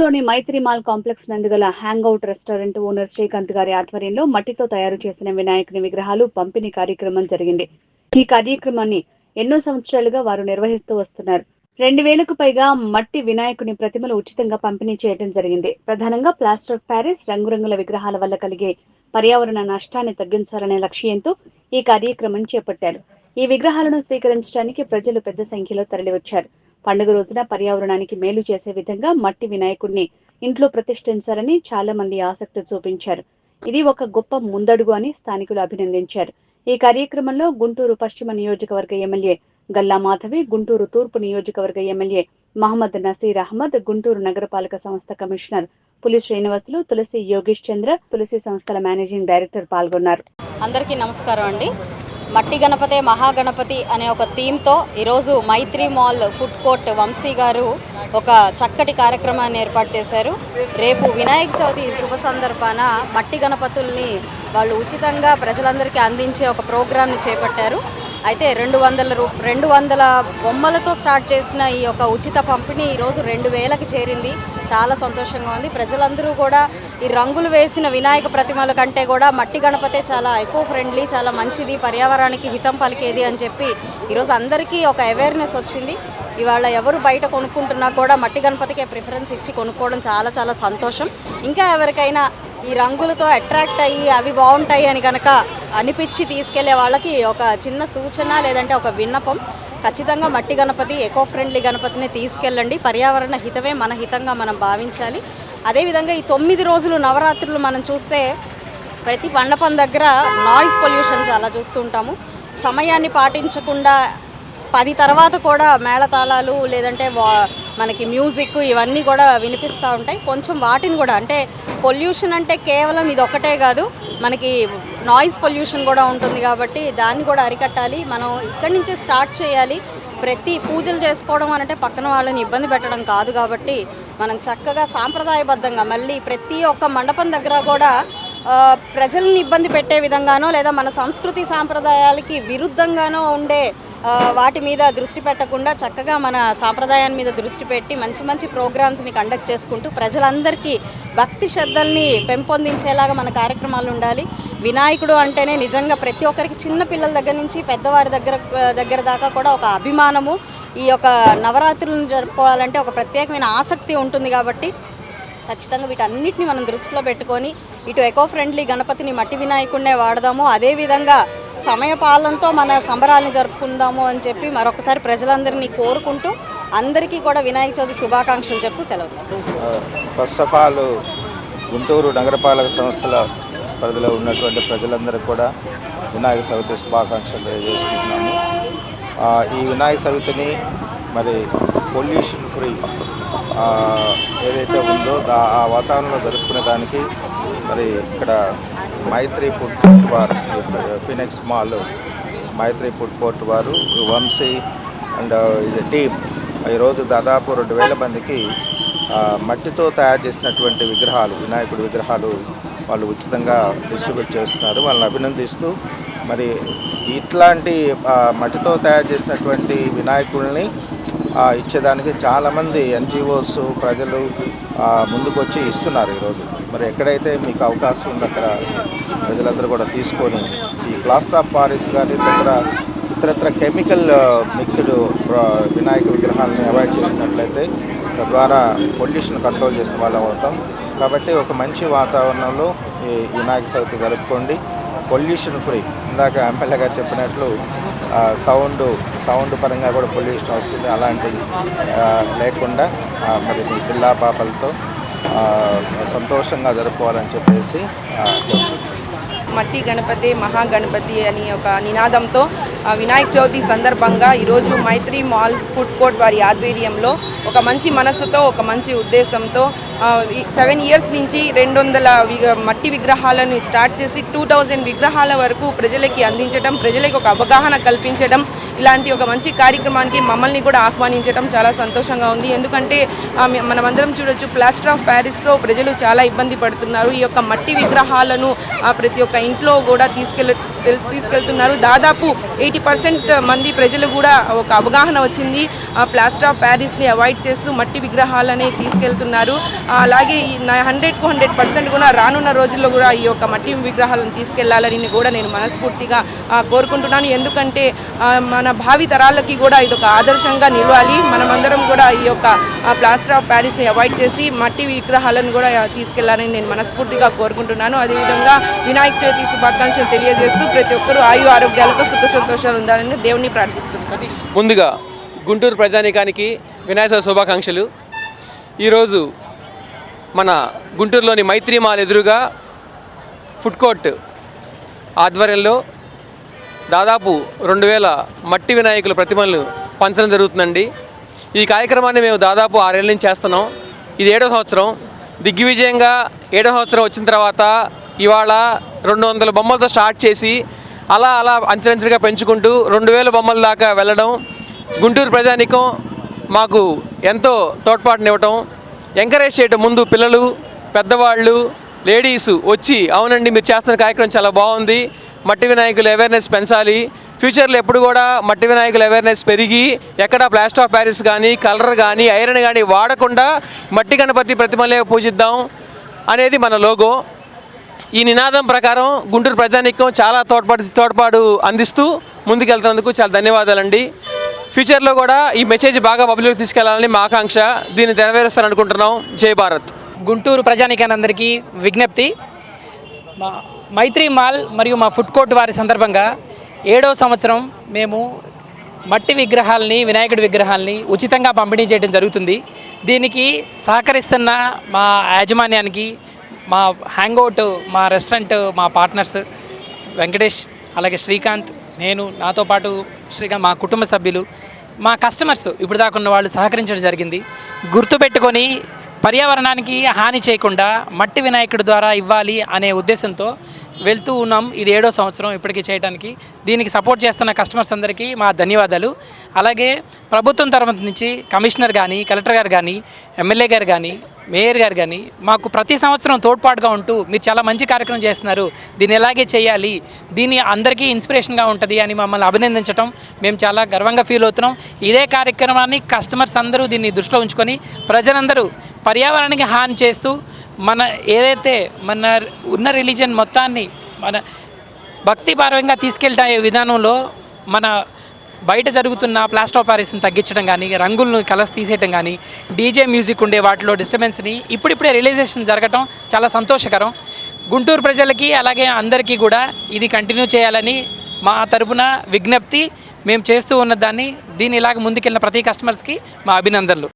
గుంటూరులోని Maitri mall complex నందుగల hangout restaurant owner Srikanth గారి ఆధ్వర్యంలో మట్టితో తయారు చేసిన వినాయకుని విగ్రహాలు పంపిణీ కార్యక్రమం జరిగింది. ఈ కార్యక్రమాన్ని ఎన్నో సంవత్సరాలుగా వారు నిర్వహిస్తూ వస్తున్నారు. రెండు వేలకు పైగా మట్టి వినాయకుని ప్రతిమలు ఉచితంగా పంపిణీ చేయడం జరిగింది. ప్రధానంగా ప్లాస్టర్ ఆఫ్ ప్యారిస్ రంగురంగుల విగ్రహాల వల్ల కలిగే పర్యావరణ నష్టాన్ని తగ్గించాలనే లక్ష్యంతో ఈ కార్యక్రమం చేపట్టారు. ఈ విగ్రహాలను స్వీకరించడానికి ప్రజలు పెద్ద సంఖ్యలో తరలివచ్చారు. పండుగ రోజున పర్యావరణానికి మేలు చేసే విధంగా మట్టి వినాయకుడిని ఇంట్లో ప్రతిష్ఠించాలని చాలా మంది ఆసక్తి చూపించారు. ఇది ఒక గొప్ప ముందడుగు అని స్థానికులు అభినందించారు. ఈ కార్యక్రమంలో గుంటూరు పశ్చిమ నియోజకవర్గ ఎమ్మెల్యే గల్లా మాధవి గుంటూరు తూర్పు నియోజకవర్గ ఎమ్మెల్యే మహమ్మద్ నసీర్ అహ్మద్ గుంటూరు నగరపాలక సంస్థ కమిషనర్ పులి శ్రీనివాసులు తులసి యోగేష్ చంద్ర తులసి సంస్థల మేనేజింగ్ డైరెక్టర్ పాల్గొన్నారు. అందరికీ నమస్కారం అండి. మట్టి గణపతే మహాగణపతి అనే ఒక థీమ్తో ఈరోజు Maitri mall food court Vamshi గారు ఒక చక్కటి కార్యక్రమాన్ని ఏర్పాటు చేశారు. రేపు వినాయక చవితి శుభ సందర్భాన మట్టి గణపతుల్ని వాళ్ళు ఉచితంగా ప్రజలందరికీ అందించే ఒక ప్రోగ్రాంను చేపట్టారు. అయితే రెండు వందల రూ రెండు వందల బొమ్మలతో స్టార్ట్ చేసిన ఈ యొక్క ఉచిత పంపిణీ ఈరోజు రెండు వేలకు చేరింది. చాలా సంతోషంగా ఉంది. ప్రజలందరూ కూడా ఈ రంగులు వేసిన వినాయక ప్రతిమల కంటే కూడా మట్టి గణపతే చాలా ఎకో ఫ్రెండ్లీ చాలా మంచిది. పర్యావరణానికి హితం పలికేది అని చెప్పి ఈరోజు అందరికీ ఒక అవేర్నెస్ వచ్చింది. ఇవాళ ఎవరు బయట కొనుక్కుంటున్నా కూడా మట్టి గణపతికే ప్రిఫరెన్స్ ఇచ్చి కొనుక్కోవడం చాలా చాలా సంతోషం. ఇంకా ఎవరికైనా ఈ రంగులతో అట్రాక్ట్ అయ్యి అవి బాగుంటాయి అని కనుక అనిపించి తీసుకెళ్ళే వాళ్ళకి ఒక చిన్న సూచన లేదంటే ఒక విన్నపం. ఖచ్చితంగా మట్టి గణపతి ఎకో ఫ్రెండ్లీ గణపతిని తీసుకెళ్ళండి. పర్యావరణ హితమే మన హితంగా మనం భావించాలి. అదేవిధంగా ఈ తొమ్మిది రోజులు నవరాత్రులు మనం చూస్తే ప్రతి మండపం దగ్గర నాయిస్ పొల్యూషన్ చాలా చూస్తుంటాము సమయాన్ని పాటించకుండా పది తర్వాత కూడా మేళతాళాలు లేదంటే వా- మనకి మ్యూజిక్ ఇవన్నీ కూడా వినిపిస్తూ ఉంటాయి. కొంచెం వాటిని కూడా అంటే పొల్యూషన్ అంటే కేవలం ఇది ఒక్కటే కాదు మనకి నాయిస్ పొల్యూషన్ కూడా ఉంటుంది కాబట్టి దాన్ని కూడా అరికట్టాలి. మనం ఇక్కడి నుంచే స్టార్ట్ చేయాలి. ప్రతి పూజలు చేసుకోవడం అనంటే పక్కన వాళ్ళని ఇబ్బంది పెట్టడం కాదు కాబట్టి మనం చక్కగా సాంప్రదాయబద్ధంగా మళ్ళీ ప్రతి ఒక్క మండపం దగ్గర కూడా ప్రజల్ని ఇబ్బంది పెట్టే విధంగానో లేదా మన సంస్కృతి సాంప్రదాయాలకి విరుద్ధంగానో ఉండే వాటి మీద దృష్టి పెట్టకుండా చక్కగా మన సాంప్రదాయాన్ని మీద దృష్టి పెట్టి మంచి మంచి ప్రోగ్రామ్స్ని కండక్ట్ చేసుకుంటూ ప్రజలందరికీ భక్తి శ్రద్ధల్ని పెంపొందించేలాగా మన కార్యక్రమాలు ఉండాలి. వినాయకుడు అంటేనే నిజంగా ప్రతి ఒక్కరికి చిన్న పిల్లల దగ్గర నుంచి పెద్దవారి దగ్గర దగ్గర దాకా కూడా ఒక అభిమానము. ఈ యొక్క నవరాత్రులను జరుపుకోవాలంటే ఒక ప్రత్యేకమైన ఆసక్తి ఉంటుంది కాబట్టి ఖచ్చితంగా వీటన్నిటిని మనం దృష్టిలో పెట్టుకొని ఇటు ఎకో ఫ్రెండ్లీ గణపతిని మట్టి వినాయకుడినే వాడదాము. అదేవిధంగా సమయపాలనతో మన సంబరాలను జరుపుకుందాము అని చెప్పి మరొకసారి ప్రజలందరినీ కోరుకుంటూ అందరికీ కూడా వినాయక చవితి శుభాకాంక్షలు చెప్తూ సెలవు ఫస్ట్ ఆఫ్ ఆల్ గుంటూరు నగరపాలక సంస్థల పరిధిలో ఉన్నటువంటి ప్రజలందరూ కూడా వినాయక చవితి శుభాకాంక్షలు తెలియజేసుకుంటున్నాము. ఈ వినాయక చవితిని మరి పొల్యూషన్ ఫ్రీ ఏదైతే ఉందో ఆ వాతావరణంలో జరుపుకునే దానికి మరి ఇక్కడ మైత్రి ఫుడ్ కోర్ట్ వారు Phoenix mall Maitri food court వారు Vamshi and is a team ఈరోజు దాదాపు రెండు వేల మందికి మట్టితో తయారు చేసినటువంటి విగ్రహాలు వినాయకుడి విగ్రహాలు వాళ్ళు ఉచితంగా డిస్ట్రిబ్యూట్ చేస్తున్నారు. వాళ్ళని అభినందిస్తూ మరి ఇట్లాంటి మట్టితో తయారు చేసినటువంటి వినాయకుడిని ఇచ్చేదానికి చాలామంది ఎన్జిఓస్ ప్రజలు ముందుకొచ్చి ఇస్తున్నారు ఈరోజు. మరి ఎక్కడైతే మీకు అవకాశం ఉందో అక్కడ ప్రజలందరూ కూడా తీసుకొని ఈ ప్లాస్టర్ ఆఫ్ పారిస్ కానీ ఇతర ఇతరత్ర కెమికల్ మిక్స్డ్ వినాయక విగ్రహాలను అవాయిడ్ చేసినట్లయితే తద్వారా పొల్యూషన్ కంట్రోల్ చేసిన వాళ్ళం అవుతాం. కాబట్టి ఒక మంచి వాతావరణంలో ఈ వినాయక చవితి జరుపుకోండి. Pollution free. ఇందాక ఎమ్మెల్యే గారు చెప్పినట్లు సౌండ్ సౌండ్ పరంగా కూడా పొల్యూషన్ వస్తుంది. అలాంటి లేకుండా మరి మీ పిల్లా పాపలతో సంతోషంగా జరుపుకోవాలని చెప్పేసి మట్టి గణపతి మహాగణపతి అని ఒక నినాదంతో వినాయక చవితి సందర్భంగా ఈరోజు మైత్రి మాల్స్ ఫుడ్ కోర్ట్ వారి ఆధ్వర్యంలో ఒక మంచి మనసుతో ఒక మంచి ఉద్దేశంతో సెవెన్ ఇయర్స్ నుంచి రెండు వందల మట్టి విగ్రహాలను స్టార్ట్ చేసి టూ థౌజండ్ విగ్రహాల వరకు ప్రజలకి అందించడం ప్రజలకు ఒక అవగాహన కల్పించడం ఇలాంటి ఒక మంచి కార్యక్రమానికి మమ్మల్ని కూడా ఆహ్వానించడం చాలా సంతోషంగా ఉంది. ఎందుకంటే మనమందరం చూడొచ్చు ప్లాస్టర్ ఆఫ్ ప్యారిస్తో ప్రజలు చాలా ఇబ్బంది పడుతున్నారు. ఈ యొక్క మట్టి విగ్రహాలను ఆ, ప్రతి ఒక్క ఇంట్లో కూడా తీసుకెళ్ళ తీసుకెళ్తున్నారు. దాదాపు ఎయిటీ పర్సెంట్ మంది ప్రజలు కూడా ఒక అవగాహన వచ్చింది. ఆ ప్లాస్టర్ ఆఫ్ ప్యారిస్ని అవాయిడ్ చేస్తూ మట్టి విగ్రహాలని తీసుకెళ్తున్నారు. అలాగే హండ్రెడ్కు హండ్రెడ్ పర్సెంట్ కూడా రానున్న రోజుల్లో కూడా ఈ యొక్క మట్టి విగ్రహాలను తీసుకెళ్ళాలని కూడా నేను మనస్ఫూర్తిగా కోరుకుంటున్నాను. ఎందుకంటే మన భావి తరాలకి కూడా ఇది ఒక ఆదర్శంగా నిలవాలి. మనమందరం కూడా ఈ యొక్క ప్లాస్టర్ ఆఫ్ ప్యారిస్ని అవాయిడ్ చేసి మట్టి విగ్రహాలను కూడా తీసుకెళ్ళాలని నేను మనస్ఫూర్తిగా కోరుకుంటున్నాను. అదేవిధంగా వినాయక చవితి శుభాకాంక్షలు తెలియజేస్తూ ప్రతి ఒక్కరూ ఆయు ఆరోగ్యాలతో సుఖ సంతోషాలు ఉండాలని దేవుని ప్రార్థిస్తున్నాను ముందుగా గుంటూరు ప్రజానీకానికి వినాయక శుభాకాంక్షలు. ఈరోజు మన గుంటూరులోని మైత్రి మాల్ ఎదురుగా ఫుడ్ కోర్ట్ ఆధ్వర్యంలో దాదాపు రెండు వేల మట్టి వినాయకుల ప్రతిమలను పంచడం జరుగుతుందండి. ఈ కార్యక్రమాన్ని మేము దాదాపు ఆరేళ్ళ నుంచి చేస్తున్నాం. ఇది ఏడో సంవత్సరం. దిగ్విజయంగా ఏడో సంవత్సరం వచ్చిన తర్వాత ఇవాళ రెండు వందల బొమ్మలతో స్టార్ట్ చేసి అలా అలా అంచెలంచెలుగా పెంచుకుంటూ రెండు వేల బొమ్మల దాకా వెళ్ళడం గుంటూరు ప్రజానికం మాకు ఎంతో తోడ్పాటునివ్వటం ఎంకరేజ్ చేయటం ముందు పిల్లలు పెద్దవాళ్ళు లేడీస్ వచ్చి అవునండి మీరు చేస్తున్న కార్యక్రమం చాలా బాగుంది మట్టి వినాయకుల అవేర్నెస్ పెంచాలి ఫ్యూచర్లో ఎప్పుడు కూడా మట్టి వినాయకుల అవేర్నెస్ పెరిగి ఎక్కడ ప్లాస్టర్ ఆఫ్ ప్యారిస్ కానీ కలర్ కానీ ఐరన్ కానీ వాడకుండా మట్టి గణపతి ప్రతిమలే పూజిద్దాం అనేది మన లోగో ఈ నినాదం ప్రకారం గుంటూరు ప్రజానికం చాలా తోడ్పాటు తోడ్పాటు అందిస్తూ ముందుకెళ్తున్నందుకు చాలా ధన్యవాదాలండి. ఫ్యూచర్లో కూడా ఈ మెసేజ్ బాగా పబ్లిక్ తీసుకెళ్ళాలని మా ఆకాంక్ష. దీన్ని నెరవేరుస్తారనుకుంటున్నాం. జై భారత్. గుంటూరు ప్రజానీకానందరికీ విజ్ఞప్తి. మా మైత్రి మాల్ మరియు మా ఫుడ్ కోర్ట్ వారి సందర్భంగా ఏడో సంవత్సరం మేము మట్టి విగ్రహాలని వినాయకుడి విగ్రహాలని ఉచితంగా పంపిణీ చేయడం జరుగుతుంది. దీనికి సహకరిస్తున్న మా యాజమాన్యానికి మా హ్యాంగౌట్ మా రెస్టారెంట్ మా పార్ట్నర్స్ వెంకటేష్ అలాగే శ్రీకాంత్ నేను నాతో పాటు శ్రీకాంత్ మా కుటుంబ సభ్యులు మా కస్టమర్స్ ఇప్పుడు దాకా ఉన్న వాళ్ళు సహకరించడం జరిగింది. గుర్తుపెట్టుకొని పర్యావరణానికి హాని చేయకుండా మట్టి వినాయకుడి ద్వారా ఇవ్వాలి అనే ఉద్దేశంతో వెళ్తూ ఉన్నాం. ఇది ఏడో సంవత్సరం ఇప్పటికీ చేయడానికి దీనికి సపోర్ట్ చేస్తున్న కస్టమర్స్ అందరికీ మా ధన్యవాదాలు. అలాగే ప్రభుత్వం తరఫు నుంచి కమిషనర్ కానీ కలెక్టర్ గారు కానీ ఎమ్మెల్యే గారు కానీ మేయర్ గారు కానీ మాకు ప్రతి సంవత్సరం తోడ్పాటుగా ఉంటూ మీరు చాలా మంచి కార్యక్రమం చేస్తున్నారు. దీన్ని ఎలాగే చేయాలి? దీన్ని అందరికీ ఇన్స్పిరేషన్గా ఉంటుంది అని మమ్మల్ని అభినందించడం మేము చాలా గర్వంగా ఫీల్ అవుతున్నాం. ఇదే కార్యక్రమాన్ని కస్టమర్స్ అందరూ దీన్ని దృష్టిలో ఉంచుకొని ప్రజలందరూ పర్యావరణానికి హాని చేస్తూ మన ఏదైతే మన ఉన్న రిలీజన్ మొత్తాన్ని మన భక్తిపరంగా తీసుకెళ్తాే విధానంలో మన బయట జరుగుతున్న ప్లాస్టర్ ఆపరేషన్ తగ్గించడం కానీ రంగులను కలర్స్ తీసేయటం కానీ డీజే మ్యూజిక్ ఉండే వాటిలో డిస్టర్బెన్స్ని ఇప్పుడిప్పుడే రియలైజేషన్ జరగటం చాలా సంతోషకరం. గుంటూరు ప్రజలకి అలాగే అందరికీ కూడా ఇది కంటిన్యూ చేయాలని మా తరపున విజ్ఞప్తి. మేము చేస్తూ ఉన్న దాన్ని దీని ఇలాగ ముందుకెళ్ళిన ప్రతి కస్టమర్స్కి మా అభినందనలు.